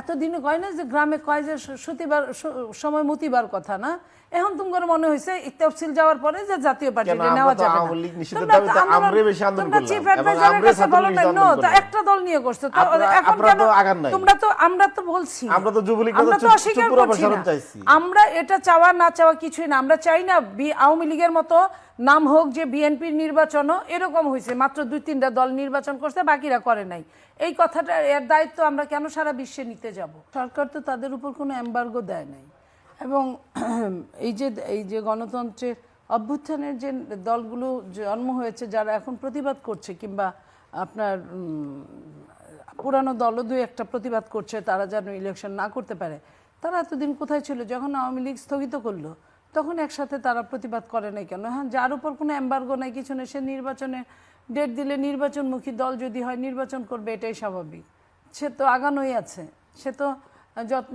এতদিনে কয় না যে গ্রামে কয় যে সতীবার সময় মতিবার কথা না? এখন তোমার মনে হয়েছে এই যাওয়ার পরে যে জাতীয় আমরা নেওয়া যাবে না। তোমরা এর আমরাই কাছে বলো নাই, আন্দোলন তা একটা দল নিয়ে করছ। এখন কেন। তোমরা তো আমরা তো বলছি। আমরা তো যুবলীগকে তো আমরা তো অস্বীকার করছি না। আমরা এটা চাওয়া না চাওয়া কিছুই না। আমরা চাই না বি- আওয়ামী লীগের মতো নাম হোক যে বিএনপির নির্বাচনও এরকম হয়েছে। মাত্র দুই তিনটা দল নির্বাচন করছে বাকিরা করে নাই। এই কথাটা এর দায়িত্ব আমরা কেন সারা বিশ্বে নিতে যাব? সরকার তো তাদের উপর কোনো অ্যাম্বার্গো দেয় নাই। এবং এই যে এই যে গণতন্ত্রের অভ্যুত্থানের যে দলগুলো জন্ম হয়েছে, যারা এখন প্রতিবাদ করছে, কিংবা আপনার পুরানো দলও দুই একটা প্রতিবাদ করছে, তারা যেন ইলেকশন না করতে পারে, তারা এতদিন কোথায় ছিল? যখন আওয়ামী লীগ স্থগিত করল, তখন একসাথে তারা প্রতিবাদ করে নাই কেন? হ্যাঁ যার উপর কোনো অ্যাম্বার্গো নাই, কিছু নেই, সে নির্বাচনে ডেট দিলে নির্বাচনমুখী দল যদি হয় নির্বাচন করবে এটাই স্বাভাবিক। সে তো আগানোই আছে। সে তো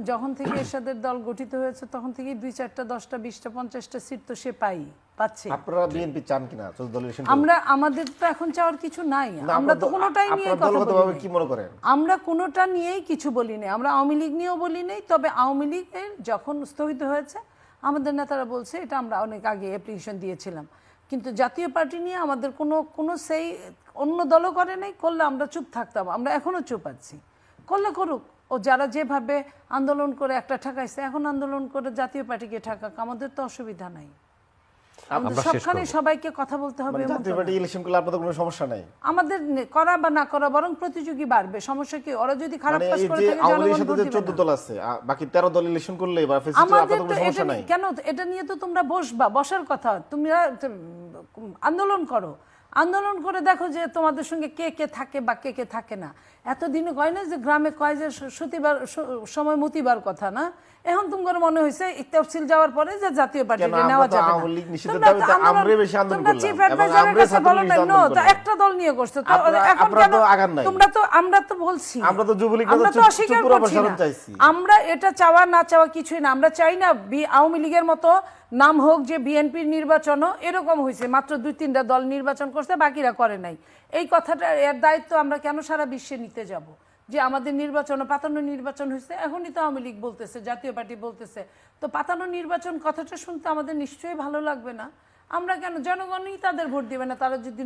যখন থেকে এরশাদের দল গঠিত হয়েছে তখন থেকেই দুই চারটা দশটা বিশটা পঞ্চাশটা সিট তো সে পাই পাচ্ছে। আপনারা বিএনপি চান কিনা? চোদ্দ দলীয় ইলেকশন আমরা আমাদের তো এখন চাওয়ার কিছু নাই। আমরা তো কোনোটাই নিয়ে কথা বলি কি মনে করেন? আমরা কোনোটা নিয়েই কিছু বলি নাই আমরা আওয়ামী লীগ নিয়েও বলি নাই তবে আওয়ামী লীগের যখন স্থগিত হয়েছে আমাদের নেতারা বলছে এটা আমরা অনেক আগে অ্যাপ্লিকেশন দিয়েছিলাম। কিন্তু জাতীয় পার্টি নিয়ে আমাদের কোনো কোনো সেই অন্য দলও করে নাই করলে আমরা চুপ থাকতাম আমরা এখনও চুপ আছি। করলে করুক ও যারা যেভাবে আন্দোলন করে একটা ঠেকাইছে এখন আন্দোলন করে জাতীয় পার্টিকে ঠেকাক আমাদের তো অসুবিধা নাই। সবখানে সবাইকে কথা বলতে হবে মানে এমন জাতীয় তো পার্টি ইলেকশন করলে আপনাদের কোনো সমস্যা নাই। আমাদের করা বা না করা বরং প্রতিযোগী বাড়বে সমস্যা কি? ওরা যদি খারাপ মানে কাজ করে থাকে সাথে। দল আছে বাকি তেরো দল ইলেকশন করলে বা ফেসিলিটি আপনাদের কোনো সমস্যা নাই? কেন এটা নিয়ে তো তোমরা বসবা বসার কথা। তোমরা তো, উম, আন্দোলন করো। আন্দোলন করে দেখো যে তোমাদের সঙ্গে কে কে থাকে বা কে কে থাকে না এতদিনে কয় না যে গ্রামে কয় যে সতীবার সময় মতিবার কথা না এখন তোমার মনে হয়েছে এই তফসিল যাওয়ার পরে যে জাতীয় আমরা নেওয়া যাবে না। তোমরা এর আমরাই কাছে বলো তা করলাম। একটা দল নিয়ে করছ তো এখন কেন। তোমরা তো আমরা তো বলছি আমরা তো যুবলীগকে আমরা তো অস্বীকার করছি না। আমরা এটা চাওয়া না চাওয়া কিছুই না আমরা চাই না আওয়ামী লীগের মতো নাম হোক যে বিএনপির নির্বাচনও এরকম হয়েছে মাত্র দুই তিনটা দল নির্বাচন করছে বাকিরা করে নাই। এই কথাটা এর দায়িত্ব আমরা কেন সারা বিশ্বে নিতে যাব? যে আমাদের নির্বাচন পাতানো নির্বাচন হয়েছে এখনই তো আওয়ামী লীগ বলতেছে জাতীয় পার্টি বলতেছে। তো পাতানো নির্বাচন কথাটা শুনতে আমাদের নিশ্চয়ই ভালো লাগবে না। আমরা কেন জনগণই তাদের ভোট দিবে না তারা যদি